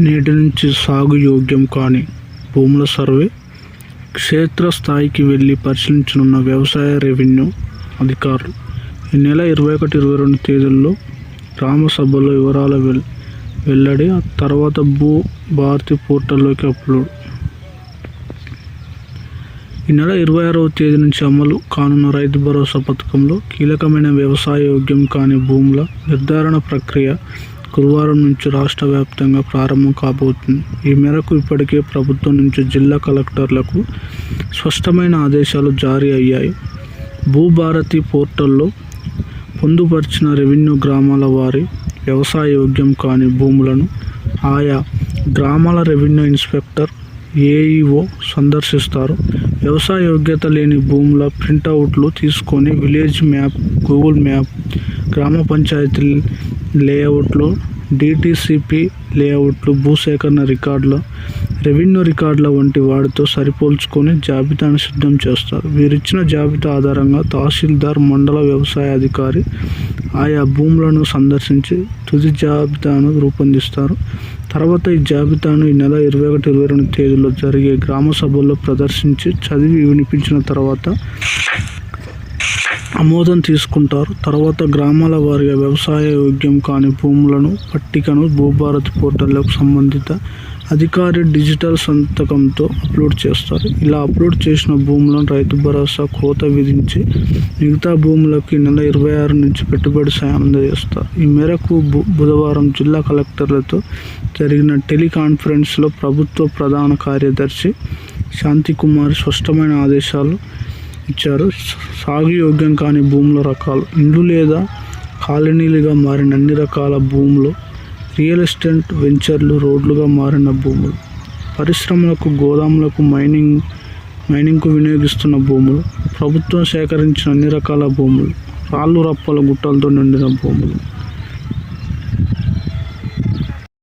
నేటి నుంచి సాగు యోగ్యం కాని భూముల సర్వే క్షేత్రస్థాయికి వెళ్ళి పరిశీలించనున్న వ్యవసాయ రెవెన్యూ అధికారులు ఈ నెల ఇరవై ఒకటి ఇరవై రెండు తేదీల్లో గ్రామ సభలో వివరాల వెల్ వెల్లడి ఆ తర్వాత భూ భారతి పోర్టల్లోకి అప్లోడ్. ఈ నెల ఇరవై ఆరవ తేదీ నుంచి అమలు కానున్న రైతు భరోసా పథకంలో కీలకమైన వ్యవసాయ యోగ్యం కాని భూముల నిర్ధారణ ప్రక్రియ గురువారం నుంచి రాష్ట్ర వ్యాప్తంగా ప్రారంభం కాబోతుంది. ఈ మేరకు ఇప్పటికే ప్రభుత్వం నుంచి జిల్లా కలెక్టర్లకు స్పష్టమైన ఆదేశాలు జారీ అయ్యాయి. భూభారతి పోర్టల్లో పొందుపరిచిన రెవెన్యూ గ్రామాల వారి వ్యవసాయ యోగ్యం కాని భూములను ఆయా గ్రామాల రెవెన్యూ ఇన్స్పెక్టర్ ఏఈఓ సందర్శిస్తారు. వ్యవసాయ యోగ్యత లేని భూముల ప్రింటౌట్లు తీసుకొని విలేజ్ మ్యాప్ గూగుల్ మ్యాప్ గ్రామ పంచాయతీ లేఅవుట్లో డిటిసిపి లేఅవుట్లు భూసేకరణ రికార్డుల రెవెన్యూ రికార్డుల వంటి వాటితో సరిపోల్చుకొని జాబితాను సిద్ధం చేస్తారు. వీరిచ్చిన జాబితా ఆధారంగా తహసీల్దార్ మండల వ్యవసాయ అధికారి ఆయా భూములను సందర్శించి తుది జాబితాను రూపొందిస్తారు. తర్వాత ఈ జాబితాను ఈ నెల ఇరవై ఒకటి ఇరవై రెండు తేదీలో జరిగే గ్రామ సభల్లో ప్రదర్శించి చదివి వినిపించిన తర్వాత ఆమోదం తీసుకుంటారు. తర్వాత గ్రామాల వారిగా వ్యవసాయ యోగ్యం కాని భూములను పట్టికను భూభారత్ పోర్టల్లోకి సంబంధిత అధికారి డిజిటల్ సంతకంతో అప్లోడ్ చేస్తారు. ఇలా అప్లోడ్ చేసిన భూములను రైతు భరోసా కోత విధించి మిగతా భూములకు నెల ఇరవై ఆరు నుంచి పెట్టుబడి సాయం అందజేస్తారు. ఈ మేరకు బు- బుధవారం జిల్లా కలెక్టర్లతో జరిగిన టెలికాన్ఫరెన్స్లో ప్రభుత్వ ప్రధాన కార్యదర్శి శాంతికుమార్ స్పష్టమైన ఆదేశాలు ఇచ్చారు సాగు యోగ్యం కాని భూముల రకాలు ఇండ్లు లేదా కాలనీలుగా మారిన అన్ని రకాల భూములు రియల్ ఎస్టేట్ వెంచర్లు రోడ్లుగా మారిన భూములు పరిశ్రమలకు గోదాములకు మైనింగ్ మైనింగ్కు వినియోగిస్తున్న భూములు ప్రభుత్వం సేకరించిన అన్ని రకాల భూములు రాళ్ళు రప్పల గుట్టలతో నిండిన భూములు.